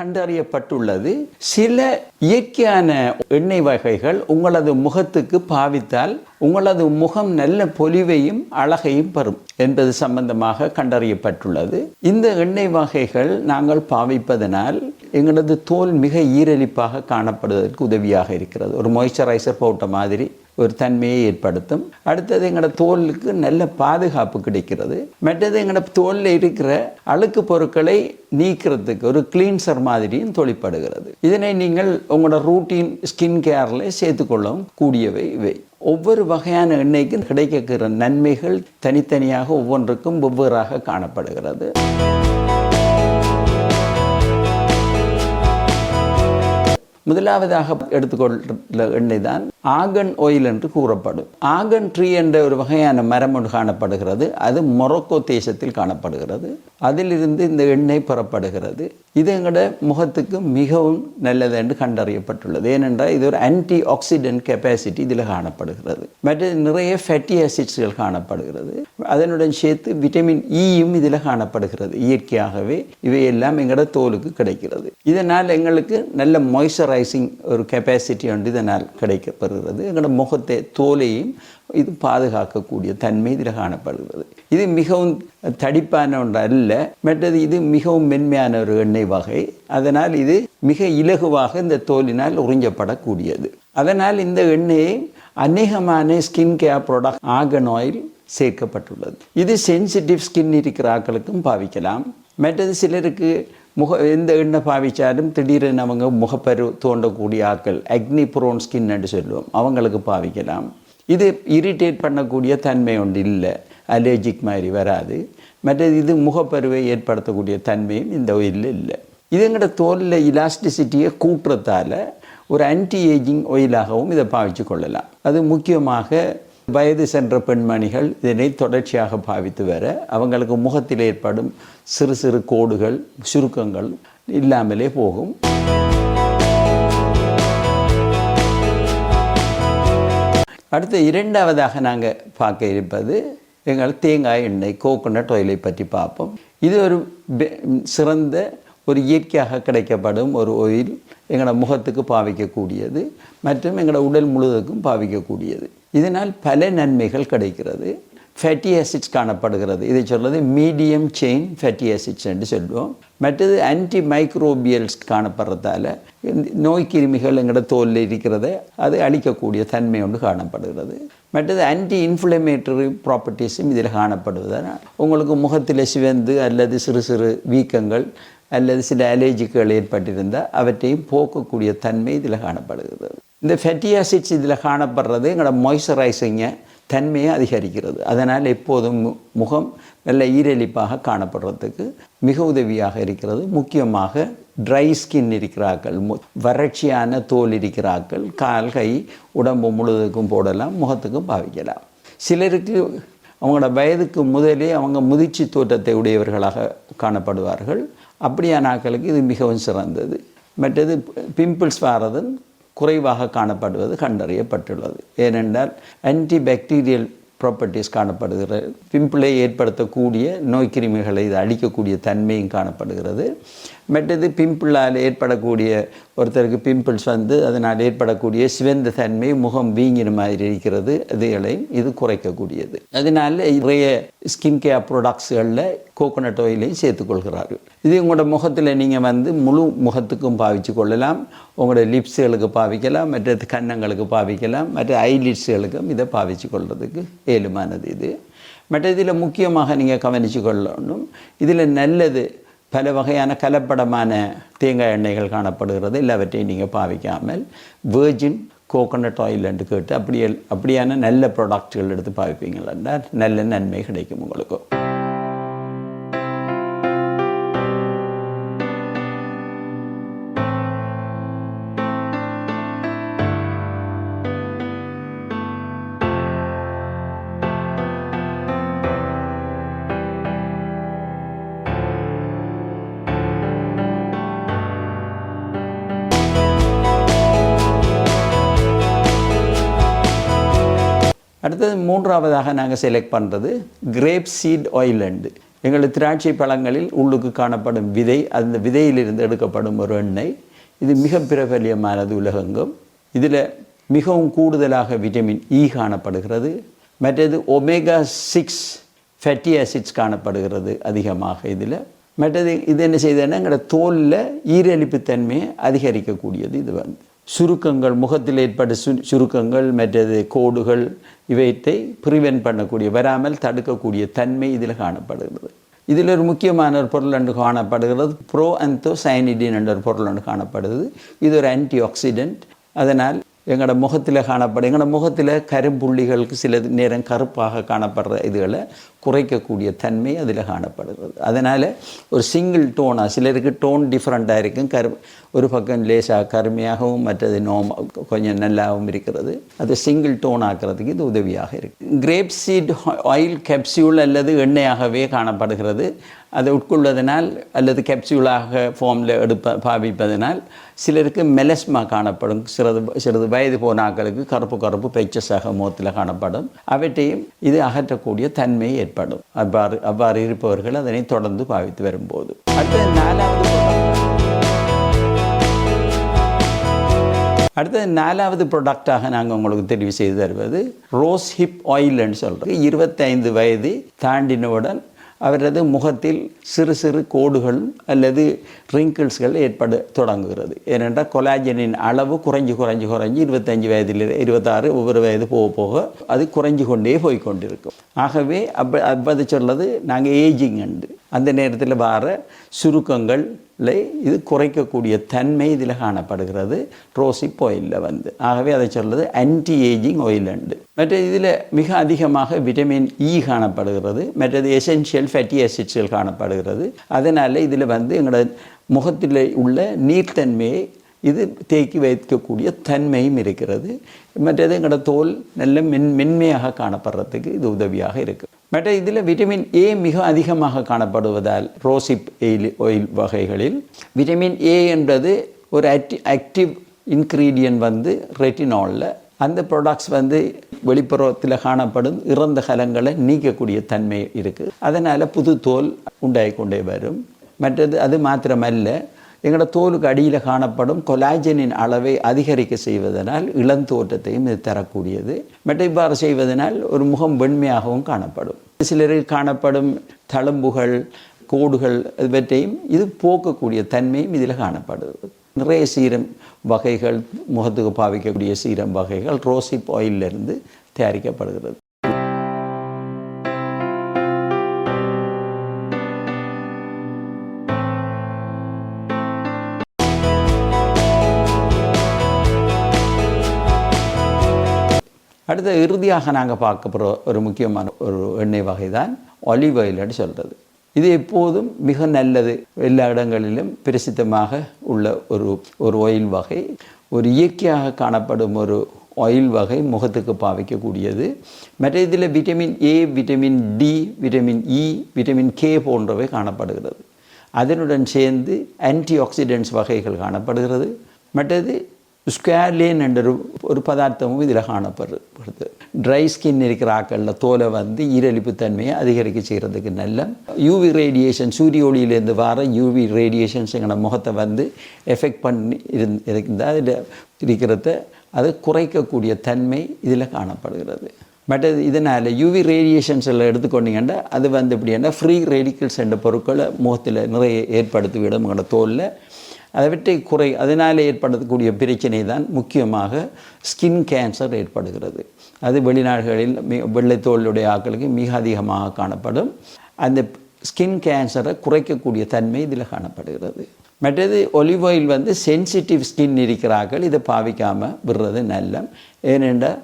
கண்டறியப்பட்டுள்ளது. சில இயற்கையான எண்ணெய் வகைகள் உங்களது முகத்துக்கு பாவித்தால் உங்களது முகம் நல்ல பொலிவையும் அழகையும் பெறும் என்பது சம்பந்தமாக கண்டறியப்பட்டுள்ளது. இந்த எண்ணெய் வகைகள் நாங்கள் பாவிப்பதனால் எங்களது தோல் மிக ஈரலிப்பாக காணப்படுவதற்கு உதவியாக இருக்கிறது. ஒரு மாய்ஸ்சரைசர் போட்ட மாதிரி ஒரு தன்மையை ஏற்படுத்தும். அடுத்தது எங்களோட தோலுக்கு நல்ல பாதுகாப்பு கிடைக்கிறது. மற்றது எங்களோட தோலில் இருக்கிற அழுக்கு பொருட்களை நீக்கிறதுக்கு ஒரு கிளீன்சர் மாதிரியும் தொழிற்படுகிறது. இதனை நீங்கள் உங்களோட ரூட்டீன் ஸ்கின் கேரில் சேர்த்துக்கொள்ளவும் கூடியவை இவை. ஒவ்வொரு வகையான எண்ணெய்க்கும் கிடைக்கிற நன்மைகள் தனித்தனியாக ஒவ்வொன்றுக்கும் வெவ்வேறாக காணப்படுகிறது. முதலாவதாக எடுத்துக்கொள்ள எண்ணெய் தான் ஆகன் ஓயில் என்று கூறப்படும். ஆகன் ட்ரீ என்ற ஒரு வகையான மரம் ஒன்று காணப்படுகிறது. அது மொரோக்கோ தேசத்தில் காணப்படுகிறது. அதிலிருந்து இந்த எண்ணெய் பெறப்படுகிறது. இது எங்களோட முகத்துக்கு மிகவும் நல்லது என்று கண்டறியப்பட்டுள்ளது. ஏனென்றால் இது ஒரு ஆன்டி ஆக்சிடென்ட் கெப்பாசிட்டி இதில் காணப்படுகிறது. மற்ற நிறைய ஃபேட்டி ஆசிட்ஸ்கள் காணப்படுகிறது. அதனுடன் சேர்த்து விட்டமின் ஈயும் e இதில் காணப்படுகிறது. இயற்கையாகவே இவையெல்லாம் எங்களோட தோலுக்கு கிடைக்கிறது. இதனால் எங்களுக்கு நல்ல மாய்ஸ்சரைசிங் ஒரு கெப்பாசிட்டி ஒன்று இதனால் காணப்படுகிறது எங்களோட முகத்தை தோலையும் இது பாதுகாக்கக்கூடிய தன்மை இதில் காணப்படுகிறது. இது மிகவும் தடிப்பான ஒன்று அல்ல மற்றது இது மிகவும் மென்மையான ஒரு எண்ணெய் வகை. அதனால் இது மிக இலகுவாக இந்த தோலினால் உறிஞ்சப்படக்கூடியது. அதனால் இந்த எண்ணெயை அநேகமான skin care product argan oil சேர்க்கப்பட்டுள்ளது. இது சென்சிட்டிவ் ஸ்கின் இருக்கிற ஆக்களுக்கும் பாவிக்கலாம். மற்றது சிலருக்கு முக எந்த எண்ணெய் பாவிச்சாலும் திடீரென அவங்க முகப்பரு தோண்டக்கூடிய ஆக்கள் அக்னி ப்ரோன் ஸ்கின் என்று சொல்லுவோம். அவங்களுக்கு பாவிக்கலாம். இது இரிட்டேட் பண்ணக்கூடிய தன்மை ஒன்று இல்லை. அலர்ஜிக் மாதிரி வராது. மற்றது இது முகப்பருவை ஏற்படுத்தக்கூடிய தன்மையும் இந்த ஒயிலில் இல்லை. இது தோலில் இலாஸ்டிசிட்டியை கூட்டுறதால ஒரு ஆன்டி ஏஜிங் ஒயிலாகவும் இதை பாவிச்சு கொள்ளலாம். அது முக்கியமாக வயது சென்ற பெண்மணிகள் இதனை தொடர்ச்சியாக பாவித்து வர அவங்களுக்கு முகத்தில் ஏற்படும் சிறு சிறு கோடுகள் சுருக்கங்கள் இல்லாமலே போகும். அடுத்து இரண்டாவதாக நாங்கள் பார்க்க இருப்பது எங்கள் தேங்காய் எண்ணெய் கோகோனட் ஆயிலை பற்றி பார்ப்போம். இது ஒரு சிறந்த ஒரு இயற்கையாக கிடைக்கப்படும் ஒரு ஒயில் எங்களோட முகத்துக்கு பாவிக்கக்கூடியது மற்றும் எங்களோட உடல் முழுவதுக்கும் பாவிக்கக்கூடியது. இதனால் பல நன்மைகள் கிடைக்கிறது. ஃபேட்டி ஆசிட்ஸ் காணப்படுகிறது. இதை சொல்வது மீடியம் செயின் ஃபேட்டி ஆசிட்ஸ் என்று சொல்லுவோம் மற்றது ஆன்டி மைக்ரோபியல்ஸ் காணப்படுறதால நோய் கிருமிகள் எங்களோட தோலில் இருக்கிறத அது அழிக்கக்கூடிய தன்மை ஒன்று காணப்படுகிறது. மற்றது ஆன்டி இன்ஃப்ளமேட்டரி ப்ராப்பர்ட்டிஸும் இதில் காணப்படுவதால் உங்களுக்கு முகத்தில் சிவந்து அல்லது சிறு சிறு வீக்கங்கள் அல்லது சில அலர்ஜிக்குகள் ஏற்பட்டிருந்தால் அவற்றையும் போக்கக்கூடிய தன்மை இதில் காணப்படுகிறது. இந்த ஃபெட்டி ஆசிட்ஸ் இதில் காணப்படுறது எங்களோட மாய்ஸ்சரைசிங்கை தன்மையை அதிகரிக்கிறது. அதனால் எப்போதும் முகம் நல்ல ஈரலிப்பாக காணப்படுறதுக்கு மிக உதவியாக இருக்கிறது. முக்கியமாக ட்ரை ஸ்கின் இருக்கிறார்கள். வறட்சியான தோல் இருக்கிறார்கள். கால் கை உடம்பு முழுவதுக்கும் போடலாம் முகத்துக்கும் பாவிக்கலாம். சிலருக்கு அவங்களோட வயதுக்கு முதலே அவங்க முதிர்ச்சி தோற்றத்தை உடையவர்களாக காணப்படுவார்கள். அப்படியான ஆட்களுக்கு இது மிகவும் சிறந்தது. மற்றது பிம்பிள்ஸ் வாரதன் குறைவாக காணப்படுவது கண்டறியப்பட்டுள்ளது. ஏனென்றால் ஆன்டிபாக்டீரியல் ப்ராப்பர்ட்டிஸ் காணப்படுகிறது. பிம்பிளை ஏற்படுத்தக்கூடிய நோய்க்கிருமிகளை இது அழிக்கக்கூடிய தன்மையும் காணப்படுகிறது. மற்றது பிம்பிளால் ஏற்படக்கூடிய ஒருத்தருக்கு பிம்பிள்ஸ் வந்து அதனால் ஏற்படக்கூடிய சிவந்த தன்மை முகம் வீங்கின மாதிரி இருக்கிறது இதுகளையும் இது குறைக்கக்கூடியது. அதனால் நிறைய ஸ்கின் கேர் ப்ராடக்ட்ஸ்களில் கோகோனட் ஆயிலையும் சேர்த்துக்கொள்கிறார்கள். இது உங்களோட முகத்தில் நீங்கள் வந்து முழு முகத்துக்கும் பாவிச்சு கொள்ளலாம். உங்களோட லிப்ஸுகளுக்கு பாவிக்கலாம் மற்றது கன்னங்களுக்கு பாவிக்கலாம் மற்ற ஐலிட்ஸுகளுக்கும் இதை பாவிச்சு கொள்வதுக்கு ஏழுமானது இது. மற்ற இதில் முக்கியமாக நீங்கள் கவனித்து கொள்ளணும். இதில் நல்லது பல வகையான கலப்படமான தேங்காய் எண்ணெய்கள் காணப்படுகிறது. எல்லாவற்றையும் நீங்கள் பாவிக்காமல் வேர்ஜின் கோகோனட் ஆயில் என்று கேட்டு அப்படியே அப்படியான நல்ல ப்ராடக்ட்கள் எடுத்து பாவிப்பீங்களா நல்ல நன்மை கிடைக்கும் உங்களுக்கு. அடுத்தது மூன்றாவதாக நாங்கள் செலக்ட் பண்ணுறது கிரேப் சீட் ஆயிலண்டு எங்கள் திராட்சை பழங்களில் உள்ளுக்கு காணப்படும் விதை அந்த விதையிலிருந்து எடுக்கப்படும் ஒரு எண்ணெய். இது மிக பிரபல்யமானது உலகெங்கும். இதில் மிகவும் கூடுதலாக விட்டமின் இ e காணப்படுகிறது. மற்றது ஒமேகா சிக்ஸ் ஃபேட்டி ஆசிட்ஸ் காணப்படுகிறது அதிகமாக இதில். மற்றது இது என்ன செய்ததுன்னா எங்களோட தோலில் ஈரலிப்பு தன்மையை அதிகரிக்கக்கூடியது இது வந்து. சுருக்கங்கள் முகத்தில் ஏற்பட்ட சு சுருக்கங்கள் மற்றது கோடுகள் இவற்றை ப்ரிவென்ட் பண்ணக்கூடிய வராமல் தடுக்கக்கூடிய தன்மை இதில் காணப்படுகிறது. இதில் ஒரு முக்கியமான ஒரு பொருள் என்று காணப்படுகிறது ப்ரோ அந்தோ சயனிடின் என்ற ஒரு பொருள் என்று காணப்படுது. இது ஒரு ஆன்டி ஆக்சிடென்ட் அதனால் எங்களோட முகத்தில் காணப்படும் எங்களோட முகத்தில் கரும்புள்ளிகளுக்கு சில நேரம் கருப்பாக காணப்படுற இதுகளை குறைக்கக்கூடிய தன்மை அதில் காணப்படுகிறது. அதனால் ஒரு சிங்கிள் டோனாக சிலருக்கு டோன் டிஃப்ரெண்ட்டாக இருக்கும். கரு ஒரு பக்கம் லேசாக கருமையாகவும் மற்றது நோம் கொஞ்சம் நல்லாவும் இருக்கிறது. அது சிங்கிள் டோன் ஆக்கிறதுக்கு இது உதவியாக இருக்குது கிரேப் சீட் ஆயில் கேப்சியூல் அல்லது எண்ணெயாகவே காணப்படுகிறது. அதை உட்கொள்வதனால் அல்லது கேப்சியூலாக ஃபார்மில் எடுப்ப பாவிப்பதனால் சிலருக்கு மெலஸ்மா காணப்படும். சிறிது சிறிது வயது போனக்களுக்கு கருப்பு கருப்பு பெச்சஸாக முகத்தில் காணப்படும். அவற்றையும் இது அகற்றக்கூடிய தன்மை ஏற்படும். அவ்வாறு அவ்வாறு இருப்பவர்கள் அதனை தொடர்ந்து பாவித்து வரும்போது. அடுத்த நாலாவது அடுத்தது நாலாவது ப்ராடக்டாக நாங்கள் உங்களுக்கு தெரிவு செய்து தருவது ரோஸ் ஹிப் ஆயில்னு சொல்கிறோம் இருபத்தைந்து வயது தாண்டினவுடன் அவரது முகத்தில் சிறு சிறு கோடுகள் அல்லது ரிங்கிள்ஸ்கள் ஏற்பட தொடங்குகிறது. ஏனென்றால் கொலாஜனின் அளவு குறைஞ்சு குறைஞ்சு குறைஞ்சு இருபத்தஞ்சு வயதில் இருபத்தாறு ஒவ்வொரு வயது போக போக அது குறைஞ்சு கொண்டே போய் கொண்டிருக்கும் ஆகவே அப்போ அப்போ சொல்லது நாங்கள் ஏஜிங் உண்டு. அந்த நேரத்தில் வர சுருக்கங்கள் இது குறைக்கக்கூடிய தன்மை இதில் காணப்படுகிறது. ரோசிப் ஆயிலில் வந்து. ஆகவே அதை சொல்றது ஆன்டி ஏஜிங் ஆயில் உண்டு மற்ற இதில் மிக அதிகமாக விட்டமின் இ e காணப்படுகிறது. மற்றது எசென்ஷியல் ஃபேட்டி ஆசிட்ஸ்கள் காணப்படுகிறது. அதனால் இதில் வந்து எங்களோட முகத்தில் உள்ள நீர்த்தன்மையை இது தேக்கி வைக்கக்கூடிய தன்மையும் இருக்கிறது. மற்றது எங்களோட தோல் நல்ல மென் மென்மையாக காணப்படுறதுக்கு இது உதவியாக இருக்குது மற்ற இதில் விட்டமின் ஏ மிக அதிகமாக காணப்படுவதால் ரோசிப் எயில் ஆயில் வகைகளில் விட்டமின் ஏ என்பது ஒரு ஆக்டி ஆக்டிவ் இன்க்ரீடியன்ட் வந்து ரெட்டினாலில் அந்த ப்ராடக்ட்ஸ் வந்து வெளிப்புறத்தில் காணப்படும் இறந்த கலங்களை நீக்கக்கூடிய தன்மை இருக்குது அதனால் புது தோல் உண்டாகி கொண்டே வரும். மற்றது அது மாத்திரமல்ல எங்களோட தோலுக்கு அடியில் காணப்படும் கொலாஜனின் அளவை அதிகரிக்க செய்வதனால் இளந்தோற்றத்தையும் இது தரக்கூடியது. மெட்டைப்பாறு செய்வதனால் ஒரு முகம் வெண்மையாகவும் காணப்படும். சிலருக்கு காணப்படும் தழும்புகள் கோடுகள் இவற்றையும் இது போக்கக்கூடிய தன்மையும் இதில் காணப்படுது நிறைய சீரம் வகைகள் முகத்துக்கு பாவிக்கக்கூடிய சீரம் வகைகள் ரோசிப் ஆயிலிருந்து தயாரிக்கப்படுகிறது. அடுத்த இறுதியாக நாங்கள் பார்க்க போகிற ஒரு முக்கியமான ஒரு எண்ணெய் வகை தான் ஒலிவ் ஆயில்னு சொல்கிறது இது எப்போதும் மிக நல்லது. எல்லா இடங்களிலும் பிரசித்தமாக உள்ள ஒரு ஒரு ஆயில் வகை. ஒரு இயற்கையாக காணப்படும் ஒரு ஆயில் வகை முகத்துக்கு பாவிக்கக்கூடியது. மற்ற இதில் vitamin A vitamin D vitamin E vitamin K போன்றவை காணப்படுகிறது. அதனுடன் சேர்ந்து ஆன்டி ஆக்சிடென்ட்ஸ் வகைகள் காணப்படுகிறது. மற்றது ஸ்கேலேன் என்ற ஒரு ஒரு பதார்த்தமும் இதில் காணப்படுறது ட்ரை ஸ்கின் இருக்கிற ஆக்களில் தோலை வந்து ஈரழிப்பு தன்மையை அதிகரிக்க செய்கிறதுக்கு நல்ல யூவி ரேடியேஷன் சூரிய ஒளியிலேருந்து வர யூவி ரேடியேஷன்ஸ் எங்களோட முகத்தை வந்து எஃபெக்ட் பண்ணி இருந் இருந்தால் அதில் இருக்கிறத அது குறைக்கக்கூடிய தன்மை இதில் காணப்படுகிறது பட் இதனால் யூவி ரேடியேஷன்ஸ் எல்லாம் எடுத்துக்கொண்டீங்கன்னா அது வந்து எப்படின்னா ஃப்ரீ ரேடிக்கல்ஸ் என்ற பொருட்களை முகத்தில் நிறைய ஏற்படுத்திவிடும் எங்களோட தோலில் அதை விட்டு குறை அதனால் ஏற்படக்கூடிய பிரச்சனை தான் முக்கியமாக ஸ்கின் கேன்சர் ஏற்படுகிறது. அது வெளிநாடுகளில் வெள்ளைத்தோளுடைய ஆக்களுக்கு மிக அதிகமாக காணப்படும். அந்த ஸ்கின் கேன்சரை குறைக்கக்கூடிய தன்மை இதில் காணப்படுகிறது. மற்றது ஒலிவ் ஆயில் வந்து சென்சிட்டிவ் ஸ்கின் இருக்கிறார்கள் இதை பாவிக்காமல் விடுறது நல்ல ஏனென்றால்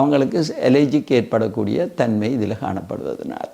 அவங்களுக்கு அலர்ஜிக்கு ஏற்படக்கூடிய தன்மை இதில் காணப்படுவதனால்.